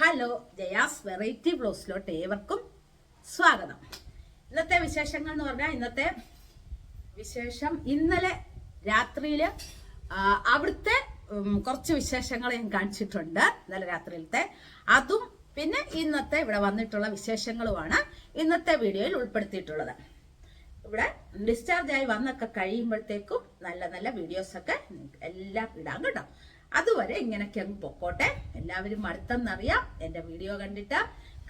Hello Jaya's variety ബ്ലോസിലോട്ട് ഏവർക്കും സ്വാഗതം. ഇന്നത്തെ വിശേഷങ്ങൾ എന്ന് പറഞ്ഞാൽ ഇന്നത്തെ വിശേഷം ഇന്നലെ രാത്രിയിൽ അവിടുത്തെ കുറച്ച് വിശേഷങ്ങൾ ഞാൻ കാണിച്ചിട്ടുണ്ട് ഇന്നലെ രാത്രിയിലത്തെ. അതും പിന്നെ ഇന്നത്തെ ഇവിടെ വന്നിട്ടുള്ള വിശേഷങ്ങളുമാണ് ഇന്നത്തെ വീഡിയോയിൽ ഉൾപ്പെടുത്തിയിട്ടുള്ളത്. ഇവിടെ ഡിസ്ചാർജ് ആയി വന്നൊക്കെ കഴിയുമ്പോഴത്തേക്കും നല്ല നല്ല വീഡിയോസൊക്കെ എല്ലാം ഇടാം കേട്ടോ. അതുവരെ ഇങ്ങനെയൊക്കെ അങ്ങ് പൊക്കോട്ടെ. എല്ലാവരും അടുത്തെന്നറിയാം എന്റെ വീഡിയോ കണ്ടിട്ട്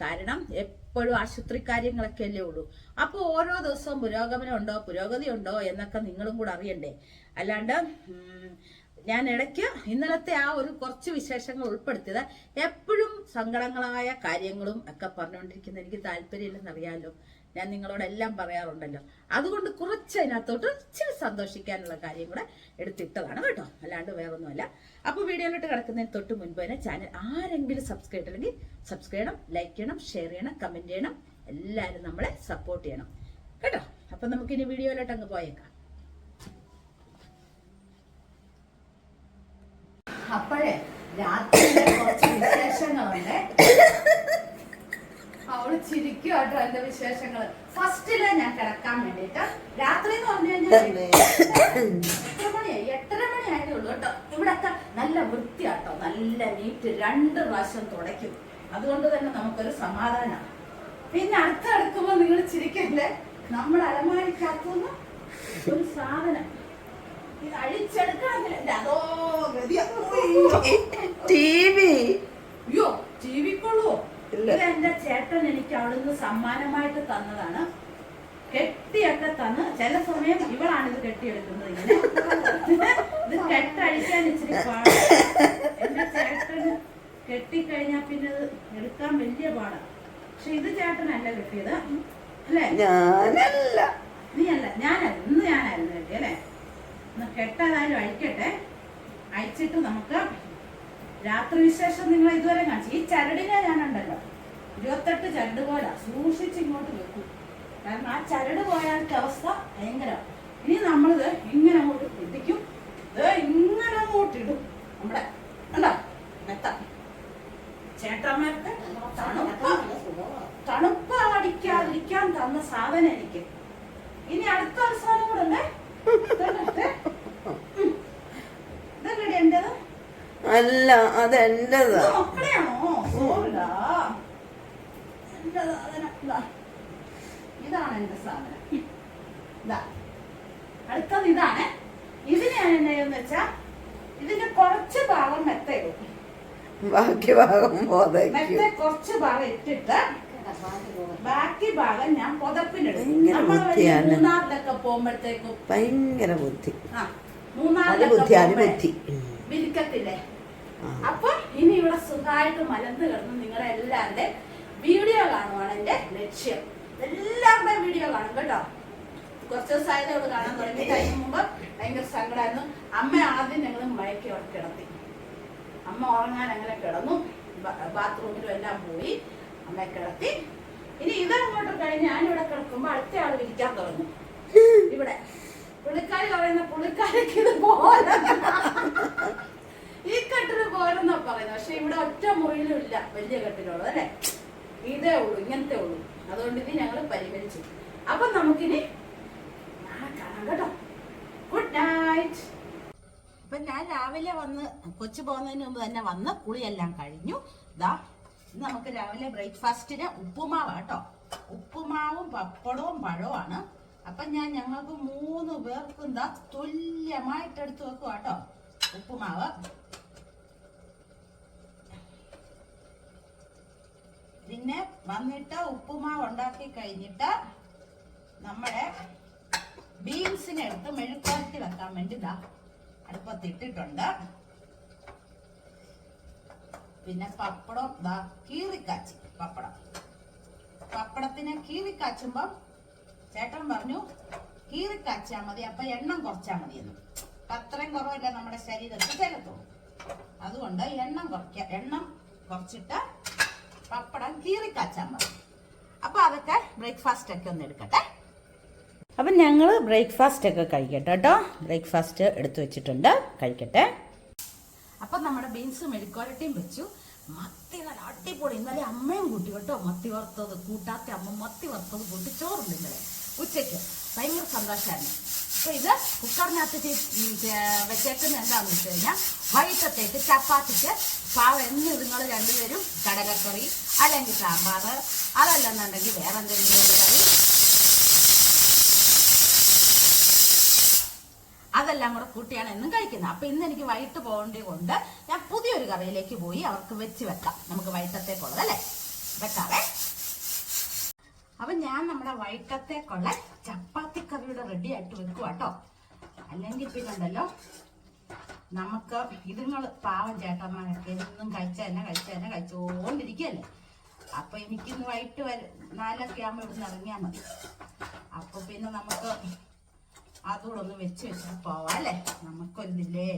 കാരണം എപ്പോഴും ആശുപത്രി കാര്യങ്ങളൊക്കെ അല്ലേ ഉള്ളൂ. അപ്പോൾ ഓരോ ദിവസവും പുരോഗമനം ഉണ്ടോ പുരോഗതി ഉണ്ടോ എന്നൊക്കെ നിങ്ങളും കൂടെ അറിയണ്ടേ. അല്ലാണ്ട് ഞാൻ ഇടയ്ക്ക് ഇന്നലത്തെ ആ ഒരു കുറച്ച് വിശേഷങ്ങൾ ഉൾപ്പെടുത്തിയത് എപ്പോഴും സങ്കടങ്ങളായ കാര്യങ്ങളും ഒക്കെ പറഞ്ഞുകൊണ്ടിരിക്കുന്ന എനിക്ക് താല്പര്യമില്ലെന്നറിയാലോ ഞാൻ നിങ്ങളോടെല്ലാം പറയാറുണ്ടല്ലോ. അതുകൊണ്ട് കുറച്ച് അതിനകത്തോട്ട് ഇച്ചിരി സന്തോഷിക്കാനുള്ള കാര്യം കൂടെ എടുത്തിട്ടതാണ് കേട്ടോ. അല്ലാണ്ട് വേറൊന്നുമല്ല. അപ്പോൾ വീഡിയോയിലോട്ട് കിടക്കുന്നതിന് തൊട്ട് മുൻപ് തന്നെ ചാനൽ ആരെങ്കിലും സബ്സ്ക്രൈബ് ചെയ്തില്ലെങ്കിൽ സബ്സ്ക്രൈബ് ചെയ്യണം ലൈക്ക് ചെയ്യണം ഷെയർ ചെയ്യണം കമന്റ് ചെയ്യണം. എല്ലാവരും നമ്മളെ സപ്പോർട്ട് ചെയ്യണം. കേട്ടോ? അപ്പം നമുക്കിനി വീഡിയോയിലോട്ട് അങ്ങ് പോയേക്കാം. അപ്പോഴേ രാത്രി കുറച്ച് വിശേഷങ്ങളുണ്ട്. അവൾ ചിരിക്കും കേട്ടോ എന്റെ വിശേഷങ്ങൾ. ഫസ്റ്റിൽ ഞാൻ കിടക്കാൻ വേണ്ടിട്ട്. രാത്രി എന്ന് പറഞ്ഞു കഴിഞ്ഞാൽ എത്ര മണിയായി? എട്ടര മണിയായതേ ഉള്ളൂ കേട്ടോ. ഇവിടൊക്കെ നല്ല വൃത്തിയാട്ടോ. നല്ല നീറ്റ് രണ്ട് പ്രാവശ്യം തുടയ്ക്കും. അതുകൊണ്ട് തന്നെ നമുക്കൊരു സമാധാനം. പിന്നെ അടുത്ത അടുക്കുമ്പോ നിങ്ങൾ ചിരിക്കല്ലേ? നമ്മൾ അലമാരിക്കകത്തുനിന്ന് ഒരു സാധനം. ഇത് അഴിച്ചെടുക്കാൻ അതോ ഗതിയോ. T V. അയ്യോ ജീവിക്കുള്ളൂ ഇല്ല. ഇത് എന്റെ ചേട്ടൻ എനിക്ക് അവിടുന്ന് സമ്മാനമായിട്ട് തന്നതാണ്. കെട്ടിയൊക്കെ തന്ന് ചില സമയം ഇവളാണ് ഇത് കെട്ടിയെടുക്കുന്നത് ഇങ്ങനെ. ഇത് കെട്ടഴിക്കാൻ ഇച്ചിരി എന്റെ ചേട്ടന് കെട്ടിക്കഴിഞ്ഞാ പിന്നെ ഇത് എടുക്കാൻ വലിയ പാടാ. പക്ഷെ ഇത് ചേട്ടനല്ല കെട്ടിയത് അല്ലേ? ഞാനല്ല. നീ അല്ല ഞാനല്ല ഇന്ന് ഞാനായിരുന്നു കെട്ടി അല്ലേ? ഒന്ന് കെട്ടതായാലും അഴിക്കട്ടെ. അയച്ചിട്ട് നമുക്ക് രാത്രി വിശേഷം നിങ്ങൾ ഇതുവരെ കാണിച്ചു. ഈ ചരടിനെ ഞാനുണ്ടല്ലോ. ഇരുപത്തെട്ട് ചരട് പോലെ സൂക്ഷിച്ച് ഇങ്ങോട്ട് വെക്കും. കാരണം ആ ചരട് പോയാലത്തെ അവസ്ഥ ഭയങ്കര. ഇനി നമ്മളിത് ഇങ്ങനെ അങ്ങോട്ട് പിടിക്കും. ഇത് ഇങ്ങനെ അങ്ങോട്ട് ഇടും. നമ്മുടെ ചേട്ടന്മാർക്ക് തണുപ്പ് തണുപ്പ് അടിക്കാതിരിക്കാൻ തന്ന സാധനം എനിക്ക് ഇനി അടുത്ത ഒരു സാധനം കൂടെ ഉണ്ടേ ഇതെടുത്ത്. ഉം. ഇതല്ലേ എന്റേത് അല്ല അതെന്റെതാ? ഇതാണ് എന്റെ സാധനം. ഇതാ അടുത്തത് ഇതാണ്. ഇതിന് ഞാൻ എന്നാന്ന് വെച്ചാ ഇതിന്റെ കുറച്ച് ഭാഗം മെത്തയിടും ബാക്കി ഭാഗം മെത്ത കുറച്ച് ഭാഗം ഇട്ടിട്ട് ബാക്കി ഭാഗം ഞാൻ പുതപ്പിനിടും. മൂന്നാറിലൊക്കെ പോകുമ്പോഴത്തേക്കും. ഭയങ്കര ബുദ്ധി. മൂന്നാറിലൊക്കെ ബുദ്ധി വിരിക്കത്തില്ലേ. അപ്പൊ ഇനി ഇവിടെ സുഖമായിട്ട് മലന്ന് കിടന്ന് നിങ്ങളുടെ എല്ലാവരുടെ വീഡിയോ കാണുവാണ് എന്റെ ലക്ഷ്യം. എല്ലാവരുടെയും വീഡിയോ കാണും കേട്ടോ. കുറച്ച് ദിവസമായത് ഇവിടെ കാണാൻ തുടങ്ങി. കഴിഞ്ഞ മുമ്പ് ഭയങ്കര സങ്കടമായിരുന്നു അമ്മ ആദ്യം ഞങ്ങൾ മയക്കി കിടത്തി. അമ്മ ഉറങ്ങാൻ അങ്ങനെ കിടന്നു. ബാത്റൂമിലും എല്ലാം പോയി അമ്മയെ കിടത്തി. ഇനി ഇതങ്ങോട്ട് കഴിഞ്ഞ് ഞാനിവിടെ കിടക്കുമ്പോ അടുത്ത ആൾ വിരിക്കാൻ തുടങ്ങും. ഇവിടെ. പുള്ളിക്കാരി പറയുന്ന പുള്ളിക്കാരിക്ക് ഇത് പോലെ. പോരെന്നാ പറയുന്നത്. പക്ഷെ ഇവിടെ ഒറ്റ മുറിയിലും ഇല്ല വലിയ കെട്ടിലുള്ളത് അല്ലെ? ഇതേ ഉള്ളൂ ഇങ്ങനത്തെ ഉള്ളൂ. അതുകൊണ്ട് ഇനി ഞങ്ങൾ പരിഹരിച്ചു അപ്പൊ നമുക്കിനി കാണാം കേട്ടോ. ഗുഡ് നൈറ്റ് അപ്പൊ ഞാൻ രാവിലെ വന്ന് കൊച്ചു പോകുന്നതിന് മുമ്പ് തന്നെ വന്ന് കുളിയെല്ലാം കഴിഞ്ഞു. ദാ ഇന്ന് നമുക്ക് രാവിലെ ബ്രേക്ക്ഫാസ്റ്റിന് ഉപ്പുമാവ് കേട്ടോ. ഉപ്പുമാവും പപ്പടവും പഴവുമാണ്. അപ്പൊ ഞാൻ ഞങ്ങൾക്ക് മൂന്ന് പേർക്കും എന്താ തുല്യമായിട്ട് എടുത്തു വെക്കുക കേട്ടോ ഉപ്പുമാവ്. പിന്നെ വന്നിട്ട് ഉപ്പുമാവ് ഉണ്ടാക്കി കഴിഞ്ഞിട്ട് നമ്മുടെ ബീൻസിനെ എടുത്ത് മെഴുക്കുവരട്ടി വെക്കാൻ വേണ്ടി ഇതാ അടുപ്പത്ത് ഇട്ടിട്ടുണ്ട്. പിന്നെ പപ്പടം ഇതാ കീറിക്കാച്ചി പപ്പടം. പപ്പടത്തിനെ കീറിക്കാച്ചുമ്പം ചേട്ടൻ പറഞ്ഞു കീറിക്കാച്ചാൽ മതി അപ്പൊ എണ്ണം കുറച്ചാൽ മതി എന്ന് അപ്പൊ അത്രയും കുറവല്ല നമ്മുടെ ശരീരത്തിൽ ചേരത്തുള്ളൂ അതുകൊണ്ട് എണ്ണം കുറയ്ക്ക എണ്ണം കുറച്ചിട്ട് പപ്പടം കീറിക്കാച്ചാൽ മതി അപ്പൊ അതൊക്കെ ബ്രേക്ക്ഫാസ്റ്റ് ഒക്കെ ഒന്ന് എടുക്കട്ടെ. അപ്പം ഞങ്ങൾ ബ്രേക്ക്ഫാസ്റ്റ് ഒക്കെ കഴിക്കട്ടെ കേട്ടോ ബ്രേക്ക്ഫാസ്റ്റ് എടുത്തു വെച്ചിട്ടുണ്ട്. കഴിക്കട്ടെ. അപ്പം നമ്മുടെ ബീൻസ് മെഴുക്കോരട്ടിയും വെച്ചു. മത്തി നല്ല അടിപൊളി. ഇന്നലെ അമ്മയും കൂട്ടി കേട്ടോ. മത്തി വറുത്തത് കൂട്ടാത്ത അമ്മ മത്തി വറുത്തത് കൂട്ടി ചോറുണ്ട് ഇന്നലെ. ഉച്ചയ്ക്ക്. ഭയങ്കര സന്തോഷമായിരുന്നു അപ്പൊ ഇത് കുക്കറിനകത്ത് വെച്ചേക്കുന്ന എന്താണെന്ന് വെച്ച് കഴിഞ്ഞാൽ വൈകിട്ടത്തേക്ക് ചപ്പാത്തിക്ക് പാവ എന്ന് നിങ്ങൾ രണ്ടുപേരും കടലക്കറി അല്ലെങ്കിൽ സാമ്പാർ അതല്ലെന്നുണ്ടെങ്കിൽ വേറെ എന്തെങ്കിലും ഒരു കറി. അതെല്ലാം കൂടെ കൂട്ടിയാണ് എന്നും കഴിക്കുന്നത്. അപ്പൊ ഇന്ന് എനിക്ക് വൈകിട്ട് പോകേണ്ടത് കൊണ്ട് ഞാൻ പുതിയൊരു കറിയിലേക്ക് പോയി അവർക്ക് വെച്ച് വെക്കാം. നമുക്ക് വൈകിട്ടത്തേക്കുള്ളത് അല്ലേ? വെക്കാവേ. അപ്പൊ ഞാൻ നമ്മുടെ വൈകിട്ടത്തേക്കുള്ള ചപ്പാത്തി കറിയുടെ റെഡി ആയിട്ട് വെക്കുക കേട്ടോ അല്ലെങ്കിൽ പിന്നെ ഉണ്ടല്ലോ നമുക്ക് ഇതുങ്ങൾ പാവം ചേട്ടന്മാരൊക്കെ എന്നും കഴിച്ച തന്നെ കഴിച്ച തന്നെ കഴിച്ചുകൊണ്ടിരിക്കുകയല്ലേ അപ്പൊ എനിക്കിന്ന് വൈകിട്ട് വരെ നാലൊക്കെ ആകുമ്പോൾ ഇവിടുന്ന് ഇറങ്ങിയാൽ മതി. അപ്പൊ പിന്നെ നമുക്ക് അതുകൂടെ ഒന്ന് വെച്ച് വെച്ചിട്ട് പോവാം അല്ലേ? നമുക്കൊന്നില്ലേ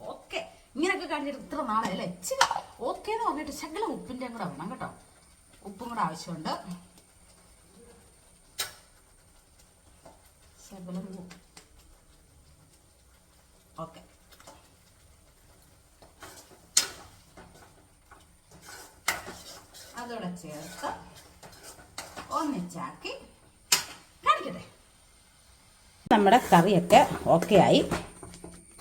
ഓക്കെ. ഇങ്ങനെയൊക്കെ കാണിച്ചിട്ട് ഇത്ര നാളെ അല്ലേ? ഇച്ചിരി ഓക്കെ എന്ന് പറഞ്ഞിട്ട് ശകലം ഉപ്പിന്റെ കൂടെ വേണം കേട്ടോ. ഉപ്പും കൂടെ ആവശ്യമുണ്ട്. ശകലം ഓക്കെ അതോടെ ചേർത്ത് ഒന്നിച്ചാക്കി കാണിക്കട്ടെ. നമ്മുടെ കറിയൊക്കെ ഓക്കെ ആയി.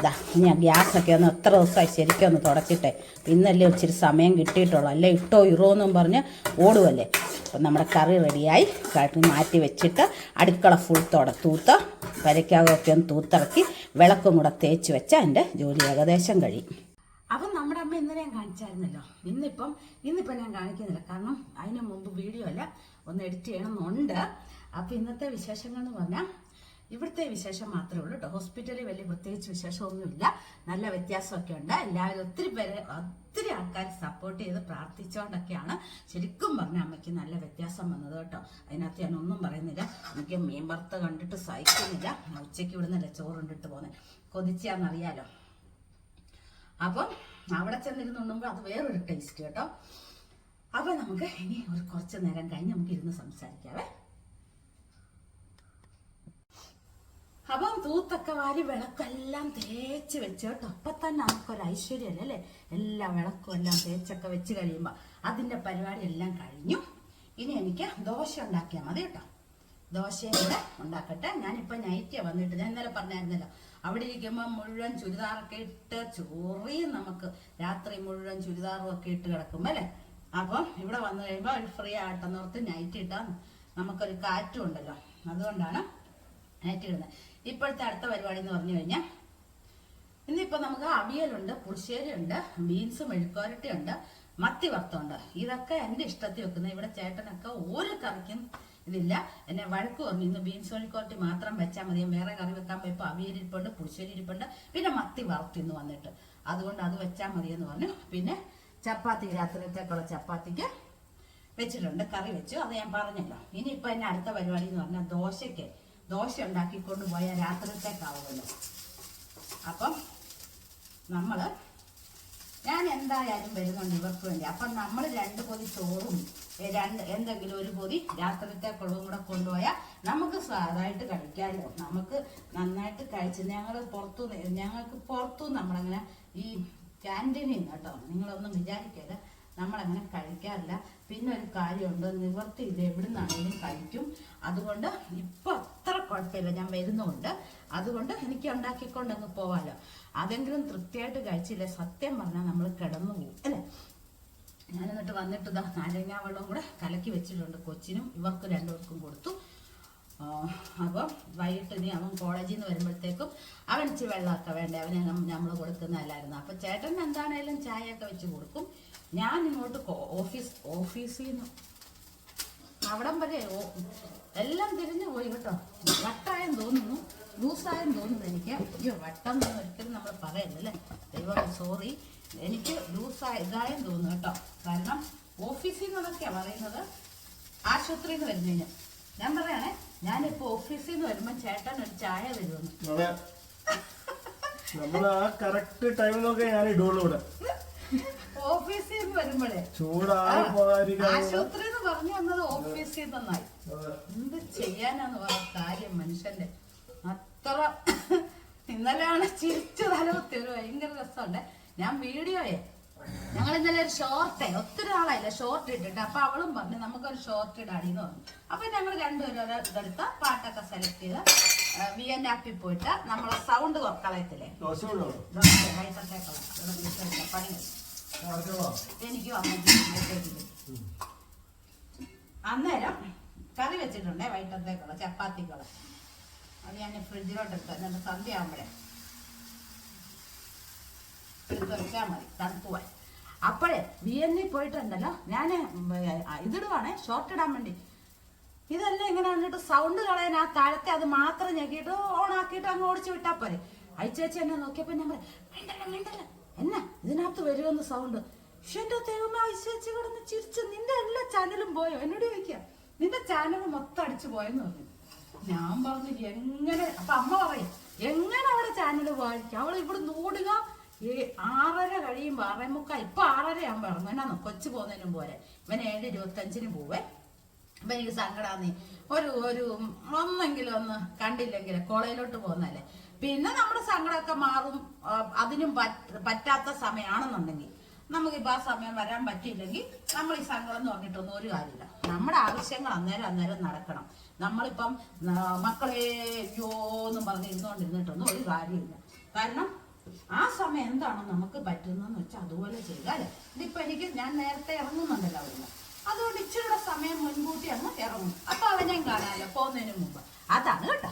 ഇതാ ഞാൻ ഗ്യാസൊക്കെ ഒന്ന് എത്ര ദിവസമായി ശരിക്കും ഒന്ന് തുടച്ചിട്ടെ. ഇന്നല്ലേ ഇച്ചിരി സമയം കിട്ടിയിട്ടുള്ളൂ. അല്ലേ ഇട്ടോ ഇറോ എന്നും പറഞ്ഞ് ഓടുമല്ലേ അപ്പം നമ്മുടെ കറി റെഡിയായി. കറി മാറ്റി വെച്ചിട്ട് അടുക്കള ഫുൾ തുട തൂത്ത വരയ്ക്കാകൊക്കെ ഒന്ന് തൂത്തിറക്കി വിളക്കും കൂടെ തേച്ച് വെച്ച എന്റെ ജോലി ഏകദേശം കഴിയും. അപ്പം നമ്മുടെ അമ്മ ഇന്നലെ ഞാൻ കാണിച്ചായിരുന്നല്ലോ. ഇന്നിപ്പം ഇന്നിപ്പം ഞാൻ കാണിക്കുന്നില്ല. കാരണം അതിന് മുമ്പ് വീഡിയോ അല്ല. ഒന്ന് എഡിറ്റ് ചെയ്യണമെന്നുണ്ട്. അപ്പം ഇന്നത്തെ വിശേഷങ്ങൾ എന്ന് പറഞ്ഞാൽ ഇവിടുത്തെ വിശേഷം മാത്രമേ ഉള്ളൂ കേട്ടോ ഹോസ്പിറ്റലിൽ വലിയ പ്രത്യേകിച്ച് വിശേഷമൊന്നുമില്ല. നല്ല വ്യത്യാസമൊക്കെ ഉണ്ട്. എല്ലാവരും ഒത്തിരി പേരെ ഒത്തിരി ആൾക്കാർ സപ്പോർട്ട് ചെയ്ത് പ്രാർത്ഥിച്ചുകൊണ്ടൊക്കെയാണ് ശരിക്കും പറഞ്ഞ അമ്മയ്ക്ക് നല്ല വ്യത്യാസം വന്നത് കേട്ടോ അതിനകത്ത് ഞാൻ ഒന്നും പറയുന്നില്ല. എനിക്ക് മീൻ വറുത്ത് കണ്ടിട്ട് സഹിക്കുന്നില്ല. ഉച്ചയ്ക്ക് ഇവിടുന്നല്ലേ ചോറുണ്ടിട്ട് പോകുന്നത് കൊതിച്ചാന്നറിയാലോ. അപ്പം അവിടെ ചെന്നിരുന്നുണ്ടെങ്കിൽ അത് വേറൊരു ടേസ്റ്റ് കേട്ടോ അപ്പം നമുക്ക് ഇനി ഒരു കുറച്ച് നേരം കഴിഞ്ഞ് നമുക്ക് ഇരുന്ന് സംസാരിക്കാവേ അപ്പം തൂത്തൊക്കെ വാരി വിളക്കെല്ലാം തേച്ച് വെച്ച് കേട്ടോ. അപ്പം തന്നെ നമുക്കൊരു ഐശ്വര്യമല്ലേ അല്ലേ? എല്ലാ വിളക്കും എല്ലാം തേച്ചൊക്കെ വെച്ച് കഴിയുമ്പോൾ അതിന്റെ പരിപാടി എല്ലാം കഴിഞ്ഞു. ഇനി എനിക്ക് ദോശ ഉണ്ടാക്കിയാൽ മതി കേട്ടോ. ദോശയും കൂടെ ഉണ്ടാക്കട്ടെ. ഞാനിപ്പോൾ നൈറ്റിയാണ് വന്നിട്ട് ഞാൻ ഇന്നലെ പറഞ്ഞായിരുന്നല്ലോ അവിടെ ഇരിക്കുമ്പോൾ മുഴുവൻ ചുരിദാറൊക്കെ ഇട്ട് ചോറിയും നമുക്ക് രാത്രി മുഴുവൻ ചുരിദാറും ഒക്കെ ഇട്ട് കിടക്കും അല്ലേ? അപ്പം ഇവിടെ വന്നു കഴിയുമ്പോൾ ഫ്രീ ആട്ടെന്നോർത്ത് നൈറ്റ് ഇട്ടാൽ നമുക്കൊരു കാറ്റും ഉണ്ടല്ലോ. അതുകൊണ്ടാണ് നൈറ്റ് ഇപ്പോഴത്തെ അടുത്ത പരിപാടി എന്ന് പറഞ്ഞു കഴിഞ്ഞാൽ ഇന്നിപ്പോൾ നമുക്ക് അവിയലുണ്ട് പുളിശ്ശേരി ഉണ്ട് ബീൻസ് മെഴുക്കുവരട്ടി ഉണ്ട് മത്തി വറുത്തുണ്ട്. ഇതൊക്കെ എന്റെ ഇഷ്ടത്തിൽ വെക്കുന്നത് ഇവിടെ ചേട്ടനൊക്കെ ഒരു കറിക്കും ഇതില്ല. എന്നെ വഴക്ക് പറഞ്ഞു ഇന്ന് ബീൻസ് മെഴുക്കുവരട്ടി മാത്രം വെച്ചാൽ മതി. വേറെ കറി വെക്കാൻ പോയപ്പോൾ അവിയൽ ഇരിപ്പുണ്ട് പുളിശ്ശേരി ഇരിപ്പുണ്ട് പിന്നെ മത്തി വറുത്തിന്ന് വന്നിട്ട്. അതുകൊണ്ട് അത് വെച്ചാൽ മതി എന്ന് പറഞ്ഞു. പിന്നെ ചപ്പാത്തി രാത്രിത്തേക്കുള്ള ചപ്പാത്തിക്ക് വെച്ചിട്ടുണ്ട് കറി വെച്ചു. അത് ഞാൻ പറഞ്ഞല്ലോ. ഇനിയിപ്പോൾ എന്നെ അടുത്ത പരിപാടി എന്ന് പറഞ്ഞാൽ ദോശയ്ക്ക്. ദോശ ഉണ്ടാക്കിക്കൊണ്ട് പോയാൽ രാത്രിത്തേക്കാവുമല്ലോ. അപ്പം നമ്മൾ ഞാൻ എന്തായാലും വരുന്നുണ്ട് ഇവർക്ക് വേണ്ടി. അപ്പം നമ്മൾ രണ്ട് പൊതി ചോറും രണ്ട് എന്തെങ്കിലും ഒരു പൊതി രാത്രിത്തേക്കുള്ളതും കൂടെ കൊണ്ടുപോയാൽ നമുക്ക് സ്വാദായിട്ട് കഴിക്കാമല്ലോ നമുക്ക് നന്നായിട്ട് കഴിച്ച് ഞങ്ങൾ പുറത്തു ഞങ്ങൾക്ക് പുറത്തു നമ്മളങ്ങനെ ഈ ക്യാന്റീനിൽ കേട്ടോ നിങ്ങളൊന്നും വിചാരിക്കരുത്. നമ്മളങ്ങനെ കഴിക്കാറില്ല. പിന്നെ ഒരു കാര്യമുണ്ട് നിവർത്തിയില്ല എവിടുന്നാണെങ്കിലും കഴിക്കും. അതുകൊണ്ട് ഇപ്പൊ കുഴപ്പമില്ല ഞാൻ വരുന്നുണ്ട്. അതുകൊണ്ട് എനിക്ക് ഉണ്ടാക്കിക്കൊണ്ട് അങ്ങ് പോവാലോ. അതെങ്കിലും തൃപ്തിയായിട്ട് കഴിച്ചില്ല? സത്യം പറഞ്ഞാൽ നമ്മൾ കിടന്നു പോകും അല്ലേ? ഞാൻ എന്നിട്ട് വന്നിട്ട് ഇതാ നാരങ്ങാ വെള്ളവും കൂടെ കലക്കി വെച്ചിട്ടുണ്ട്. കൊച്ചിനും ഇവർക്ക് രണ്ടുപേർക്കും കൊടുത്തു. അപ്പോൾ അപ്പം വൈകിട്ട് ഇനി അവൻ കോളേജിൽ നിന്ന് വരുമ്പോഴത്തേക്കും അവൻ ഇച്ചിരി വെള്ളമൊക്കെ വേണ്ടേ? അവന് നമ്മൾ കൊടുക്കുന്നതല്ലായിരുന്നു. അപ്പം ചേട്ടൻ എന്താണേലും ചായയൊക്കെ വെച്ച് കൊടുക്കും. ഞാൻ ഇങ്ങോട്ട് ഓഫീസ് ഓഫീസിൽ നിന്ന് അവിടം വരെ എല്ലാം തിരിഞ്ഞു പോയി കേട്ടോ. വട്ടായം തോന്നുന്നു ലൂസായം തോന്നുന്നു എനിക്ക്. അയ്യോ വട്ടം എന്ന് ഒരിക്കലും നമ്മൾ പറയല്ലേ ദൈവം സോറി എനിക്ക് ലൂസായ ഇതായും തോന്നുന്നു കേട്ടോ. കാരണം ഓഫീസിൽ നിന്നൊക്കെയാണ് പറയുന്നത്. ആശുപത്രിയിൽ നിന്ന് വരുന്നതിന് ഞാൻ. പറയണേ ഞാനിപ്പോ ഓഫീസിൽ നിന്ന് വരുമ്പോ ചേട്ടൻ ഒരു ചായ തരുമെന്ന്. നമ്മൾ ആ കറക്റ്റ് ടൈമിലൊക്കെ ഞാൻ ഇടുള്ളൂ ഇവിടെ. ഓഫീസിൽ നിന്ന് വരുമ്പോഴേ ആശുപത്രി എന്ന് പറഞ്ഞു വന്നത് ഓഫീസിൽ നിന്നായി. എന്ത് ചെയ്യാനാന്ന് പറഞ്ഞ കാര്യം മനുഷ്യന്റെ. അത്ര ഇന്നലെയാണ് ചിരിച്ചു തലകുത്തി ഒരു ഭയങ്കര രസമുണ്ട്. ഞാൻ വീഡിയോയെ ഞങ്ങൾ ഇന്നലെ ഒരു ഷോർട്ടേ ഒത്തിരി ആളായില്ല ഷോർട്ട് ഇട്ടിട്ട്. അപ്പൊ അവളും പറഞ്ഞു നമുക്കൊരു ഷോർട്ട് ഇടാടിന്ന് പറഞ്ഞു. അപ്പൊ ഞങ്ങൾ രണ്ടുപേരും ഇതെടുത്ത പാട്ടൊക്കെ സെലക്ട് ചെയ്ത് വി എൻ ആപ്പിൽ പോയിട്ട് നമ്മളെ സൗണ്ട് കളയത്തില്ലേ പണി എനിക്കും അന്നേരം കറി വെച്ചിട്ടുണ്ടേ വൈകിട്ടത്തേക്കുള്ള ചപ്പാത്തിക്കുള്ള. അത് ഞാൻ ഫ്രിഡ്ജിലോട്ട് എടുത്തു. എന്നിട്ട് സന്ധ്യ ആകുമ്പോഴേ എടുത്ത് വെച്ചാൽ മതി പോയി അപ്പോഴേ ഇ പോയിട്ടുണ്ടല്ലോ ഞാൻ ഇതിടുവാണേ ഷോർട്ട് ഇടാൻ വേണ്ടി. ഇതെല്ലാം ഇങ്ങനെ വന്നിട്ട് സൗണ്ട് കളയാൻ ആ താഴത്തെ അത് മാത്രം ഞെക്കിയിട്ട് ഓണാക്കിയിട്ട് അങ്ങ് ഓടിച്ചു വിട്ടാൽ പോരെ. അയച്ചേച്ചി എന്നെ നോക്കിയപ്പോ ഞാൻ പറയാം വേണ്ടല്ല വേണ്ടല്ല എന്നാ ഇതിനകത്ത് വരുമെന്ന് സൗണ്ട് എന്റെ ദൈവമേ അയച്ചേച്ചി കിടന്ന് ചിരിച്ച് നിന്റെ എല്ലാ ചാനലും പോയോ? എന്നോട് ചോദിക്കുക നിന്റെ ചാനൽ മൊത്തം അടിച്ചു പോയെന്ന് പറഞ്ഞു. ഞാൻ പറഞ്ഞു എങ്ങനെ? അപ്പൊ അമ്മ പറയും എങ്ങനെ അവിടെ ചാനൽ വായിക്കും അവൾ ഇവിടെ നോടുക ഈ ആറര കഴിയുമ്പോ ആറേ മുക്കാൽ ഇപ്പൊ ആറര ആകുമ്പോ ഇറങ്ങും എന്നാ കൊച്ചു പോകുന്നതിനും പോരെ. ഇവൻ ഏഴ് ഇരുപത്തഞ്ചിന് പോവേ. അപ്പൊ എനിക്ക് സങ്കടാന്നേ ഒരു ഒരു ഒന്നെങ്കിലും ഒന്ന് കണ്ടില്ലെങ്കിൽ കോളേജിലോട്ട് പോകുന്നല്ലേ പിന്നെ നമ്മുടെ സങ്കടമൊക്കെ മാറും അതിനും പറ്റാത്ത സമയമാണെന്നുണ്ടെങ്കിൽ നമുക്കിപ്പോൾ ആ സമയം വരാൻ പറ്റിയില്ലെങ്കിൽ നമ്മൾ ഈ സങ്കടം എന്ന് പറഞ്ഞിട്ടൊന്നും ഒരു കാര്യമില്ല. നമ്മുടെ ആവശ്യങ്ങൾ അന്നേരം അന്നേരം നടക്കണം. നമ്മളിപ്പം മക്കളെ അയ്യോ എന്നും പറഞ്ഞ് ഇരുന്നുകൊണ്ടിരുന്നിട്ടൊന്നും ഒരു കാര്യമില്ല. കാരണം ആ സമയം എന്താണോ നമുക്ക് പറ്റുന്നതെന്ന് വെച്ചാൽ അതുപോലെ ചെയ്താൽ ഇതിപ്പോ എനിക്ക് ഞാൻ നേരത്തെ ഇറങ്ങുന്നുണ്ടല്ലോ അവിടുന്ന്. അതുകൊണ്ട് ഇച്ചിരിയുടെ സമയം മുൻകൂട്ടി അങ്ങ് ഇറങ്ങും. അപ്പൊ അവനെയും കാണാമല്ലോ പോകുന്നതിന് മുമ്പ്. അതാണ് കേട്ടോ.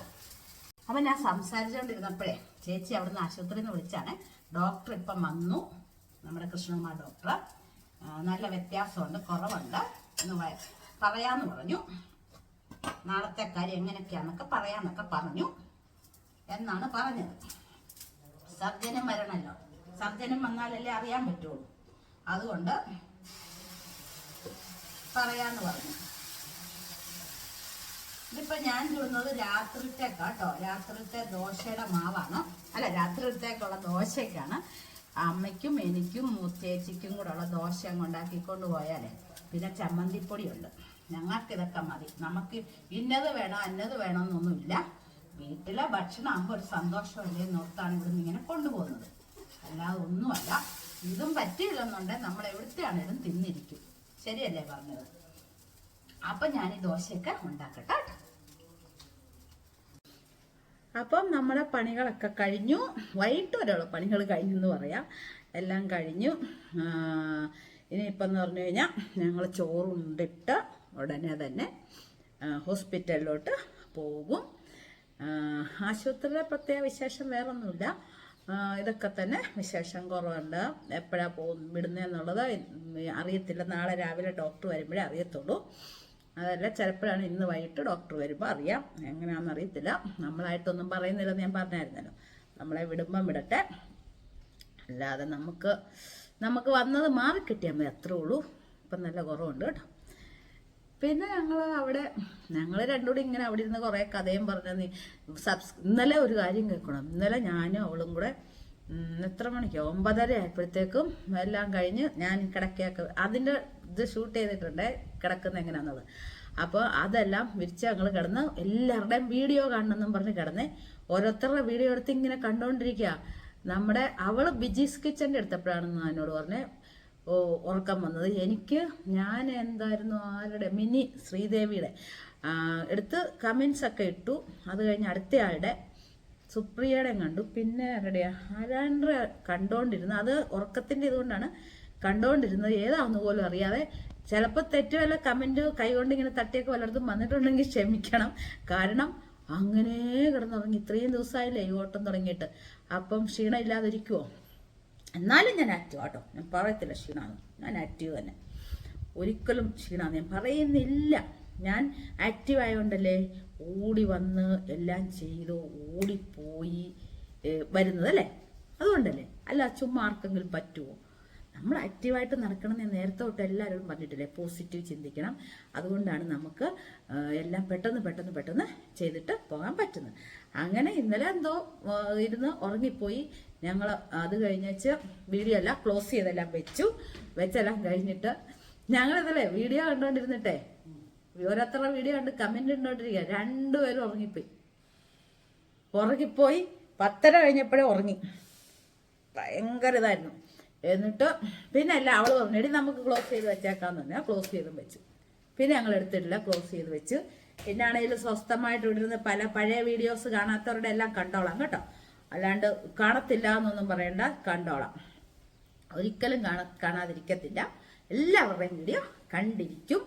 അപ്പൊ ഞാൻ സംസാരിച്ചുകൊണ്ടിരുന്നപ്പോഴേ ചേച്ചി അവിടുന്ന് ആശുപത്രിയിൽ നിന്ന് വിളിച്ചാണ്. ഡോക്ടർ ഇപ്പം വന്നു. നമ്മുടെ കൃഷ്ണകുമാർ ഡോക്ടർ. നല്ല വ്യത്യാസമുണ്ട് കുറവുണ്ട്. എന്ന് പറയാന്ന് പറഞ്ഞു. നാളത്തെ കാര്യം എങ്ങനെയൊക്കെയാണെന്നൊക്കെ പറയാന്നൊക്കെ പറഞ്ഞു. എന്നാണ് പറഞ്ഞത്. സർജനം വരണല്ലോ. സർജനം വന്നാലല്ലേ അറിയാൻ പറ്റുള്ളൂ. അതുകൊണ്ട് പറയാന്ന് പറഞ്ഞു. ഇതിപ്പോ ഞാൻ ചുടുന്നത് രാത്രിത്തേക്കാട്ടോ രാത്രിത്തെ ദോശയുടെ മാവാണ്. അല്ല രാത്രിത്തേക്കുള്ള ദോശയ്ക്കാണ് അമ്മയ്ക്കും എനിക്കും മുത്തേച്ചിക്കും കൂടെ ഉള്ള ദോശ അങ്ങ് ഉണ്ടാക്കിക്കൊണ്ട് പോയാലേ. പിന്നെ ചമ്മന്തിപ്പൊടിയുണ്ട്. ഞങ്ങൾക്ക് ഇതൊക്കെ മതി. നമുക്ക് ഇന്നത് വേണം അന്നത് വേണമെന്നൊന്നുമില്ല വീട്ടിലെ ഭക്ഷണം ആകുമ്പോൾ ഒരു സന്തോഷമല്ലേ നോർത്താണ് ഇവിടുന്ന് ഇങ്ങനെ കൊണ്ടുപോകുന്നത്. അല്ലാതെ ഒന്നുമല്ല. ഇതും പറ്റിയില്ലെന്നുണ്ടെങ്കിൽ നമ്മൾ എവിടുത്തെ ആണേലും തിന്നിരിക്കും. ശരിയല്ലേ പറഞ്ഞത്? അപ്പൊ ഞാൻ ഈ ദോശയൊക്കെ ഉണ്ടാക്കട്ടെ. ട്ടോ. അപ്പം നമ്മുടെ പണികളൊക്കെ കഴിഞ്ഞു. വൈകിട്ട് വരെയുള്ള പണികൾ കഴിഞ്ഞു എന്ന് പറയാം. എല്ലാം കഴിഞ്ഞു. ഇനിയിപ്പം എന്ന് പറഞ്ഞു കഴിഞ്ഞാൽ ഞങ്ങൾ ചോറുണ്ടിട്ട് ഉടനെ തന്നെ ഹോസ്പിറ്റലിലോട്ട് പോകും. ആശുപത്രിയിലെ പ്രത്യേക വിശേഷം വേറൊന്നുമില്ല. ഇതൊക്കെ തന്നെ വിശേഷം കുറവുണ്ട്. എപ്പോഴാണ് പോകും വിടുന്നതെന്നുള്ളത് അറിയത്തില്ല. നാളെ രാവിലെ ഡോക്ടർ വരുമ്പോഴേ അറിയത്തുള്ളൂ. അതല്ല ചിലപ്പോഴാണ് ഇന്ന് വൈകിട്ട് ഡോക്ടർ വരുമ്പോൾ അറിയാം. എങ്ങനെയാണെന്ന് അറിയത്തില്ല. നമ്മളായിട്ടൊന്നും പറയുന്നില്ലെന്ന് ഞാൻ പറഞ്ഞായിരുന്നല്ലോ. നമ്മളെ വിടുമ്പം വിടട്ടെ. അല്ലാതെ നമുക്ക് നമുക്ക് വന്നത് മാറിക്കിട്ടിയാൽ മതി അത്രേ ഉള്ളൂ. ഇപ്പം നല്ല കുറവുണ്ട് കേട്ടോ. പിന്നെ ഞങ്ങൾ അവിടെ ഞങ്ങൾ രണ്ടുകൂടി ഇങ്ങനെ അവിടെ ഇരുന്ന് കുറേ കഥയും പറഞ്ഞ നീ സബ്സ് ഇന്നലെ ഒരു കാര്യം കേൾക്കണം. ഇന്നലെ ഞാനും അവളും കൂടെ എത്ര മണിക്കോ? ഒമ്പതര ആയപ്പോഴത്തേക്കും എല്ലാം കഴിഞ്ഞ് ഞാൻ കിടക്കയൊക്കെ അതിന്റെ ഇത് ഷൂട്ട് ചെയ്തിട്ടുണ്ട്. കിടക്കുന്ന എങ്ങനെയാന്നുള്ളത്. അപ്പോൾ അതെല്ലാം വിരിച്ച് ഞങ്ങൾ കിടന്ന് എല്ലാവരുടെയും വീഡിയോ കാണണമെന്നും പറഞ്ഞ് കിടന്ന് ഓരോരുത്തരുടെ വീഡിയോ എടുത്ത് ഇങ്ങനെ കണ്ടുകൊണ്ടിരിക്കുക നമ്മുടെ അവൾ ബിജീസ് കിച്ചന്റെ എടുത്തപ്പോഴാണെന്ന് എന്നോട് പറഞ്ഞ് ഉറക്കം വന്നത്. എനിക്ക് ഞാൻ എന്തായിരുന്നു ആരുടെ മിനി ശ്രീദേവിയുടെ എടുത്ത് കമൻസ് ഒക്കെ ഇട്ടു. അത് കഴിഞ്ഞ് അടുത്തയാളുടെ സുപ്രിയയുടെ കണ്ടു. പിന്നെ ആരുടെയാ? ആരാണ്ട് കണ്ടുകൊണ്ടിരുന്നു അത് ഉറക്കത്തിന്റെ ഇതുകൊണ്ടാണ് കണ്ടോണ്ടിരുന്നത് ഏതാണെന്ന് പോലും അറിയാതെ ചിലപ്പോൾ തെറ്റ് വല്ല കമന്റ് കൈകൊണ്ട് ഇങ്ങനെ തട്ടിയൊക്കെ വല്ലയിടത്തും വന്നിട്ടുണ്ടെങ്കിൽ ക്ഷമിക്കണം. കാരണം അങ്ങനെ കിടന്നുറങ്ങി ഇത്രയും ദിവസമായില്ലേ ഈ ഓട്ടം തുടങ്ങിയിട്ട്. അപ്പം ക്ഷീണം ഇല്ലാതിരിക്കുമോ എന്നാലും ഞാൻ ആക്റ്റീവ് ആട്ടോ. ഞാൻ പറയത്തില്ല ക്ഷീണമാണ് ഞാൻ ആക്റ്റീവ് തന്നെ. ഒരിക്കലും ക്ഷീണമാണ് ഞാൻ പറയുന്നില്ല. ഞാൻ ആക്റ്റീവ് ആയതുകൊണ്ടല്ലേ ഓടി വന്ന് എല്ലാം ചെയ്തു ഓടിപ്പോയി വരുന്നത് അല്ലേ? അതുകൊണ്ടല്ലേ. അല്ല ചുമ്മാ ആർക്കെങ്കിലും പറ്റുമോ നമ്മൾ ആക്റ്റീവായിട്ട് നടക്കണം എന്ന് നേരത്തെ തൊട്ട് എല്ലാവരും പറഞ്ഞിട്ടില്ലേ? പോസിറ്റീവ് ചിന്തിക്കണം. അതുകൊണ്ടാണ് നമുക്ക് എല്ലാം പെട്ടെന്ന് പെട്ടെന്ന് പെട്ടെന്ന് ചെയ്തിട്ട് പോകാൻ പറ്റുന്നത്. അങ്ങനെ ഇന്നലെ എന്തോ ഇരുന്ന് ഉറങ്ങിപ്പോയി. ഞങ്ങൾ അത് കഴിഞ്ഞേച്ച് വീഡിയോ എല്ലാം ക്ലോസ് ചെയ്തെല്ലാം വെച്ചു. വെച്ചെല്ലാം കഴിഞ്ഞിട്ട് ഞങ്ങൾ ഞങ്ങളിതല്ലേ വീഡിയോ കണ്ടുകൊണ്ടിരുന്നിട്ടേ ഓരോരുത്തരുടെ വീഡിയോ കണ്ട് കമന്റ് ഇട്ടോണ്ടിരിക്കുക രണ്ടുപേരും ഉറങ്ങിപ്പോയി. ഉറങ്ങിപ്പോയി. പത്തര കഴിഞ്ഞപ്പോഴേ ഉറങ്ങി. ഭയങ്കര ഇതായിരുന്നു. എന്നിട്ട് പിന്നെ അല്ല അവൾ പറഞ്ഞു എടി നമുക്ക് ക്ലോസ് ചെയ്ത് വെച്ചേക്കാന്ന് പറഞ്ഞാൽ ക്ലോസ് ചെയ്തും വെച്ചു. പിന്നെ ഞങ്ങൾ എടുത്തിട്ടില്ല ക്ലോസ് ചെയ്ത് വെച്ച്. പിന്നെ ആണെങ്കിലും സ്വസ്ഥമായിട്ട് ഇവിടുന്ന് പല പഴയ വീഡിയോസ് കാണാത്തവരുടെ എല്ലാം കണ്ടോളാം കേട്ടോ. അല്ലാണ്ട് കാണത്തില്ല എന്നൊന്നും പറയണ്ട കണ്ടോളാം. ഒരിക്കലും കാണ കാണാതിരിക്കത്തില്ല. എല്ലാവരുടെയും വീഡിയോ കണ്ടിരിക്കും.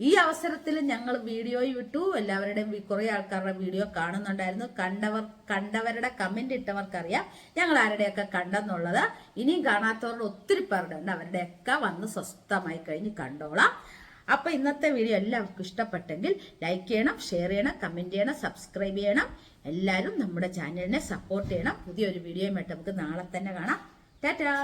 ഈ അവസരത്തിൽ ഞങ്ങൾ വീഡിയോ ഇട്ടു. എല്ലാവരുടെയും കുറെ ആൾക്കാരുടെ വീഡിയോ കാണുന്നുണ്ടായിരുന്നു. കണ്ടവർ കണ്ടവരുടെ കമന്റ് ഇട്ടവർക്കറിയാം ഞങ്ങൾ ആരുടെയൊക്കെ കണ്ടെന്നുള്ളത്. ഇനിയും കാണാത്തവരുടെ ഒത്തിരി പേരുടെ ഉണ്ട് അവരുടെയൊക്കെ വന്ന് സ്വസ്ഥമായി കഴിഞ്ഞ് കണ്ടോളാം. അപ്പൊ ഇന്നത്തെ വീഡിയോ എല്ലാവർക്കും ഇഷ്ടപ്പെട്ടെങ്കിൽ ലൈക്ക് ചെയ്യണം ഷെയർ ചെയ്യണം കമന്റ് ചെയ്യണം സബ്സ്ക്രൈബ് ചെയ്യണം. എല്ലാവരും നമ്മുടെ ചാനലിനെ സപ്പോർട്ട് ചെയ്യണം. പുതിയൊരു വീഡിയോയുമായിട്ട് നമുക്ക് നാളെ തന്നെ കാണാം. ടാറ്റാ!